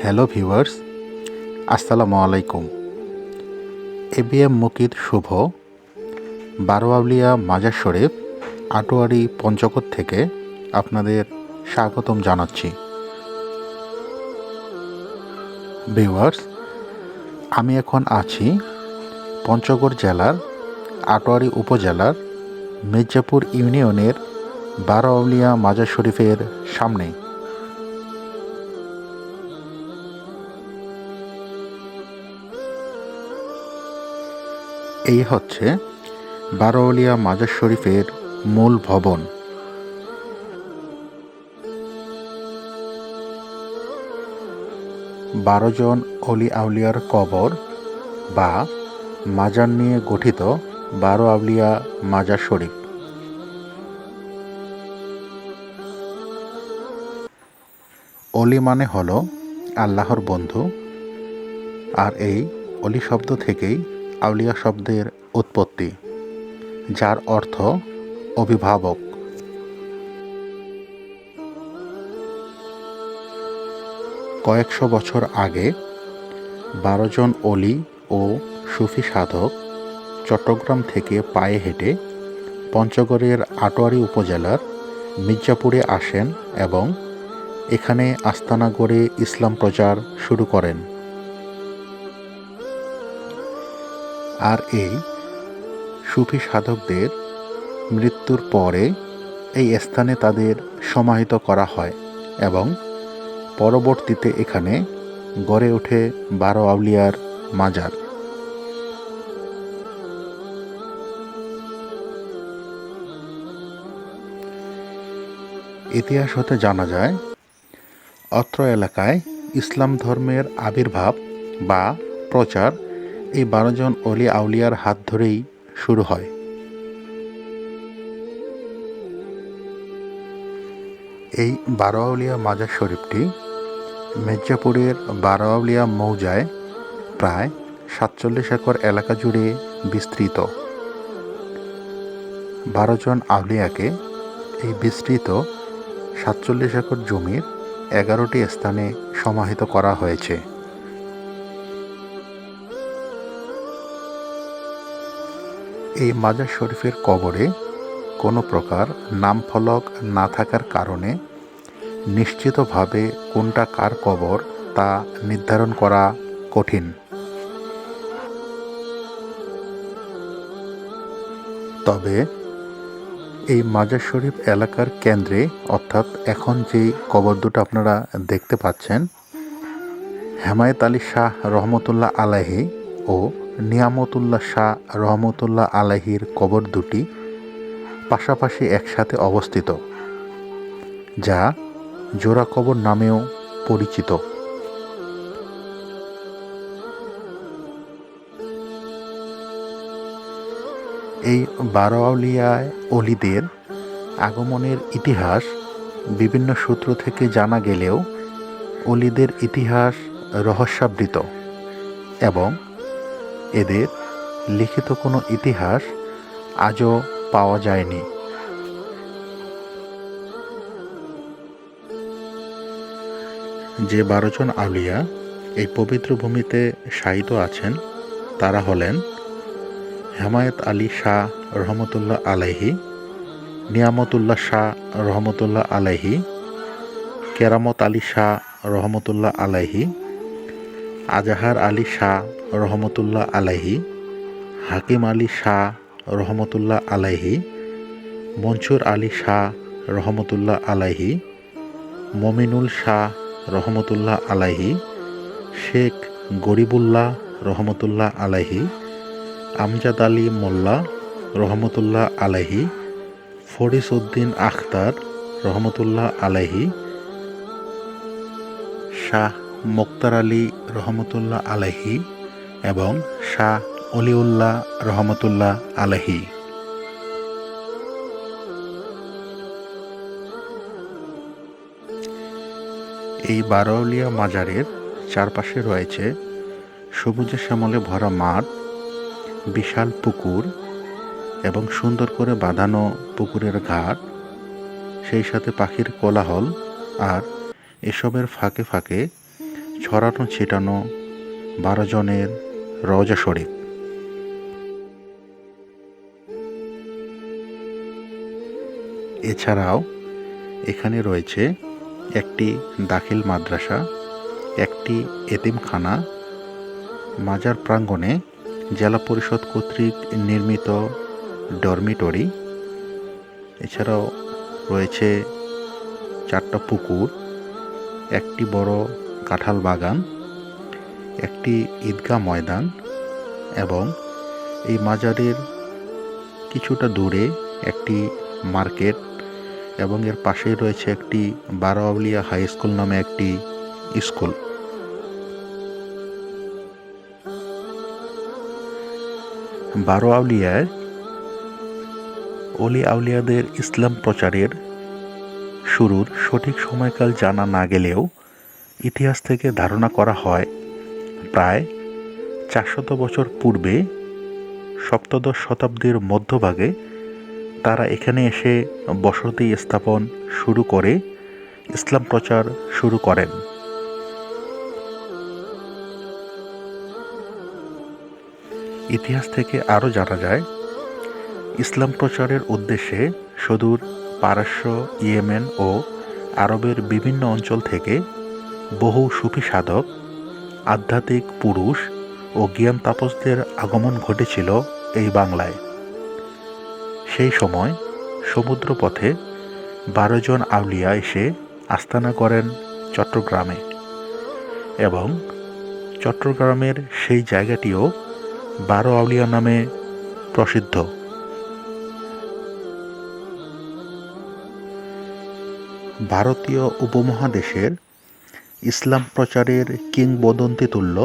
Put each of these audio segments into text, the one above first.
Hello viewers আসসালামু আলাইকুম ABM Mukid শুভ বারোয়াউলিয়া মাজার শরীফ আটোয়ারি পঞ্চকোট থেকে আপনাদের স্বাগতম জানাচ্ছি। ভিউয়ার্স আমি এখন আছি পঞ্চগড় জেলার আটোয়ারি উপজেলার মির্জাপুর ইউনিয়নের বারোয়াউলিয়া মাজার শরীফের সামনে। এই হচ্ছে বারোয়ালিয়া মাজার শরীফের মূল ভবন। বারো জন অলি আউলিয়ার কবর বা মাজার নিয়ে গঠিত বারো আউলিয়া মাজার শরীফ। অলি মানে হল আল্লাহর বন্ধু, আর এই অলি শব্দ থেকেই আউলিয়া শব্দের উৎপত্তি, যার অর্থ অভিভাবক। কয়েকশো বছর আগে, বারো জন অলি ও সুফি সাধক চট্টগ্রাম থেকে পায়ে হেঁটে পঞ্চগড়ের আটোয়ারি উপজেলার মির্জাপুরে আসেন এবং এখানে আস্তানা গড়ে ইসলাম প্রচার শুরু করেন। আর এই সুফি সাধকদের মৃত্যুর পরে এই স্থানে তাদের সমাহিত করা হয় এবং পরবর্তীতে এখানে গড়ে ওঠে বারো আউলিয়ার মাজার। ইতিহাস হতে জানা যায়, অত্র এলাকায় ইসলাম ধর্মের আবির্ভাব বা প্রচার এই বারো জন অলি আউলিয়ার হাত ধরেই শুরু হয়। এই বারো আউলিয়া মাজার শরীফটি মির্জাপুরের বারো আউলিয়া মৌজায় প্রায় সাতচল্লিশ একর এলাকা জুড়ে বিস্তৃত। বারো জন আউলিয়াকে এই বিস্তৃত সাতচল্লিশ একর জমির এগারোটি স্থানে সমাহিত করা হয়েছে। এই মাজার শরীফের কবরে কোনো প্রকার নাম ফলক না থাকার কারণে নিশ্চিতভাবে কোনটা কার কবর তা নির্ধারণ করা কঠিন। তবে এই মাজার শরীফ এলাকার কেন্দ্রে, অর্থাৎ এখন যেই কবর দুটো আপনারা দেখতে পাচ্ছেন, হেমায়েত আলী শাহ রহমতুল্লাহ আলাহি ও নিয়ামতুল্লাহ শাহ রহমতুল্লাহ আলাহির কবর দুটি পাশাপাশি একসাথে অবস্থিত, যা জোড়া কবর নামেও পরিচিত। এই বারোয়াউলিয়ায় অলিদের আগমনের ইতিহাস বিভিন্ন সূত্র থেকে জানা গেলেও অলিদের ইতিহাস রহস্যাবৃত এবং এদের লিখিত কোনো ইতিহাস আজও পাওয়া যায়নি। যে বারোজন আউলিয়া এই পবিত্র ভূমিতে শায়িত আছেন, তারা হলেন হেমায়েত আলী শাহ রহমতুল্লাহ আলাইহি, নিয়ামতুল্লাহ শাহ রহমতুল্লাহ আলাইহি, কেরামত আলী শাহ রহমতুল্লাহ আলাইহি আজাহার আলী শাহ রহমতুল্লাহ আলাইহি, হাকিম আলী শাহ রহমতুল্লাহ আলাইহি, মনসুর আলী শাহ রহমতুল্লাহ আলাইহি, মমিনুল শাহ রহমতুল্লাহ আলাইহি, শেখ গরিবুল্লাহ রহমতুল্লাহ আলাইহি, আমজাদ আলী মোল্লা রহমতুল্লাহ আলাইহি ফরিস উদ্দিন আখতার রহমতুল্লাহ আলাইহি, শাহ মোক্তার আলী রহমতুল্লাহ আলাইহি এবং শাহ অলিউল্লাহ রহমতুল্লাহ আলাহি এই বারোলিয়া মাজারের চারপাশে রয়েছে সবুজে শ্যামলে ভরা মাঠ, বিশাল পুকুর এবং সুন্দর করে বাঁধানো পুকুরের ঘাট, সেই সাথে পাখির কোলাহল আর এসবের ফাঁকে ফাঁকে ছড়ানো ছিটানো বারো জনের রওজা শরীফ। এছাড়াও এখানে রয়েছে একটি দাখিল মাদ্রাসা, একটি এতিমখানা, মাজার প্রাঙ্গণে জেলা পরিষদ কর্তৃক নির্মিত ডরমিটরি। এছাড়াও রয়েছে চারটা পুকুর, একটি বড় কাঁঠাল বাগান, একটি ঈদগাহ ময়দান এবং এই মাজারের কিছুটা দূরে একটি মার্কেট এবং এর পাশেই রয়েছে একটি বারোয়াউলিয়া হাই স্কুল নামে একটি স্কুল। বারো আউলিয়ায় অলি আউলিয়াদের ইসলাম প্রচারের শুরুর সঠিক সময়কাল জানা না গেলেও ইতিহাস থেকে ধারণা করা হয়, প্রায় চারশত বছর পূর্বে সপ্তদশ শতাব্দীর মধ্যভাগে তারা এখানে এসে বসতি স্থাপন শুরু করে ইসলাম প্রচার শুরু করেন। ইতিহাস থেকে আরও জানা যায়, ইসলাম প্রচারের উদ্দেশ্যে সুদূর পারস্য, ইয়েমেন ও আরবের বিভিন্ন অঞ্চল থেকে বহু সুফি সাধক, আধ্যাত্মিক পুরুষ ও জ্ঞান তাপসদের আগমন ঘটেছিল এই বাংলায়। সেই সময় সমুদ্রপথে বারো জন আউলিয়া এসে আস্তানা করেন চট্টগ্রামে এবং চট্টগ্রামের সেই জায়গাটিও বারো আউলিয়া নামে প্রসিদ্ধ। ভারতীয় উপমহাদেশের ইসলাম প্রচারের কিংবদন্তি তুল্য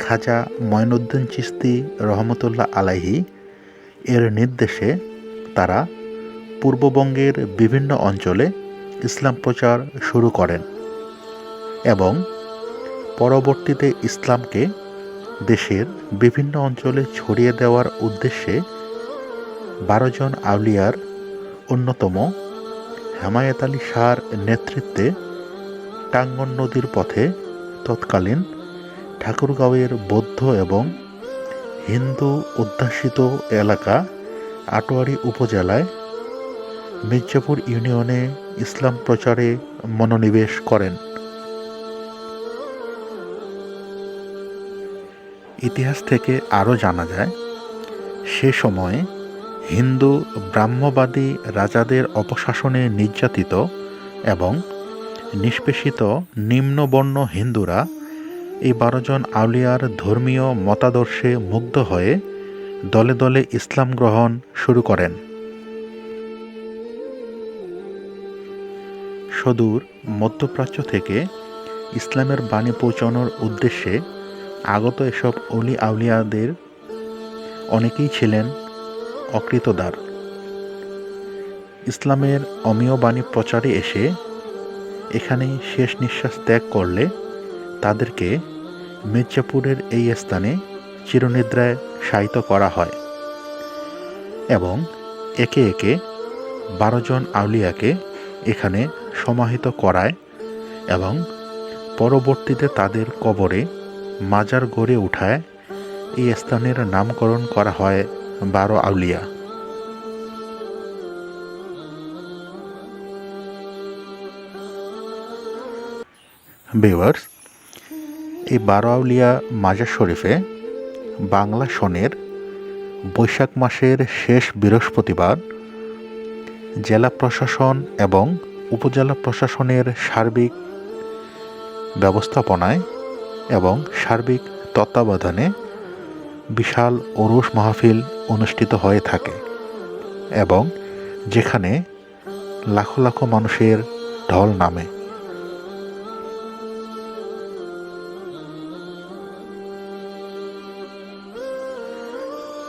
খাজা ময়নুদ্দিন চিস্তি রহমতুল্লাহ আলাহি এর নির্দেশে তারা পূর্ববঙ্গের বিভিন্ন অঞ্চলে ইসলাম প্রচার শুরু করেন এবং পরবর্তীতে ইসলামকে দেশের বিভিন্ন অঞ্চলে ছড়িয়ে দেওয়ার উদ্দেশ্যে বারো জন আউলিয়ার অন্যতম হেমায়েত আলী শাহর নেতৃত্বে টাঙ্গন নদীর পথে তৎকালীন ঠাকুরগাঁওয়ের বৌদ্ধ এবং হিন্দু অধ্যাসিত এলাকা আটোয়ারি উপজেলায় মির্জাপুর ইউনিয়নে ইসলাম প্রচারে মনোনিবেশ করেন। ইতিহাস থেকে আরও জানা যায়, সে সময়ে হিন্দু ব্রাহ্মবাদী রাজাদের অপশাসনে নির্যাতিত এবং নিষ্পেষিত নিম্নবর্ণ হিন্দুরা এই বারোজন আউলিয়ার ধর্মীয় মতাদর্শে মুগ্ধ হয়ে দলে দলে ইসলাম গ্রহণ শুরু করেন। সদূর মধ্যপ্রাচ্য থেকে ইসলামের বাণী পৌঁছানোর উদ্দেশ্যে আগত এসব অলি আউলিয়াদের অনেকেই ছিলেন অকৃতদার। ইসলামের অমীয় বাণী প্রচারে এসে এখানেই শেষ নিঃশ্বাস ত্যাগ করলে তাদেরকে মির্জাপুরের এই স্থানে চিরনিদ্রায় শায়িত করা হয় এবং একে একে বারো জন আউলিয়াকে এখানে সমাহিত করায় এবং পরবর্তীতে তাদের কবরে মাজার গড়ে উঠায়। এই স্থানের নামকরণ করা হয় বারো আউলিয়া। বেওয়ার্স এই বারো আউলিয়া মাজার শরীফে বাংলা সনের বৈশাখ মাসের শেষ বৃহস্পতিবার জেলা প্রশাসন এবং উপজেলা প্রশাসনের সার্বিক ব্যবস্থাপনায় এবং সার্বিক তত্ত্বাবধানে বিশাল ওরস মাহফিল অনুষ্ঠিত হয়ে থাকে এবং যেখানে লাখো লাখো মানুষের ঢল নামে।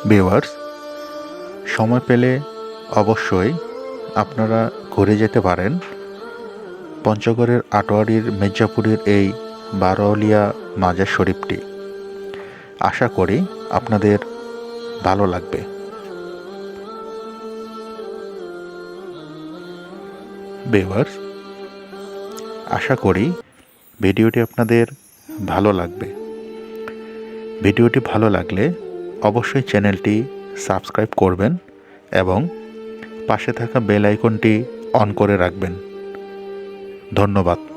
ভিউয়ার্স, সময় পেলে অবশ্যই আপনারা ঘুরে যেতে পারেন। পঞ্চগড়ের আটোয়ারির, মির্জাপুরের এই বারোলিয়া মাজার শরীফটি। আশা করি আপনাদের ভালো লাগবে। বেভার্স আশা করি ভিডিওটি আপনাদের ভালো লাগবে। ভিডিওটি ভালো লাগলে অবশ্যই চ্যানেলটি সাবস্ক্রাইব করবেন এবং পাশে থাকা বেল আইকনটি অন করে রাখবেন। ধন্যবাদ।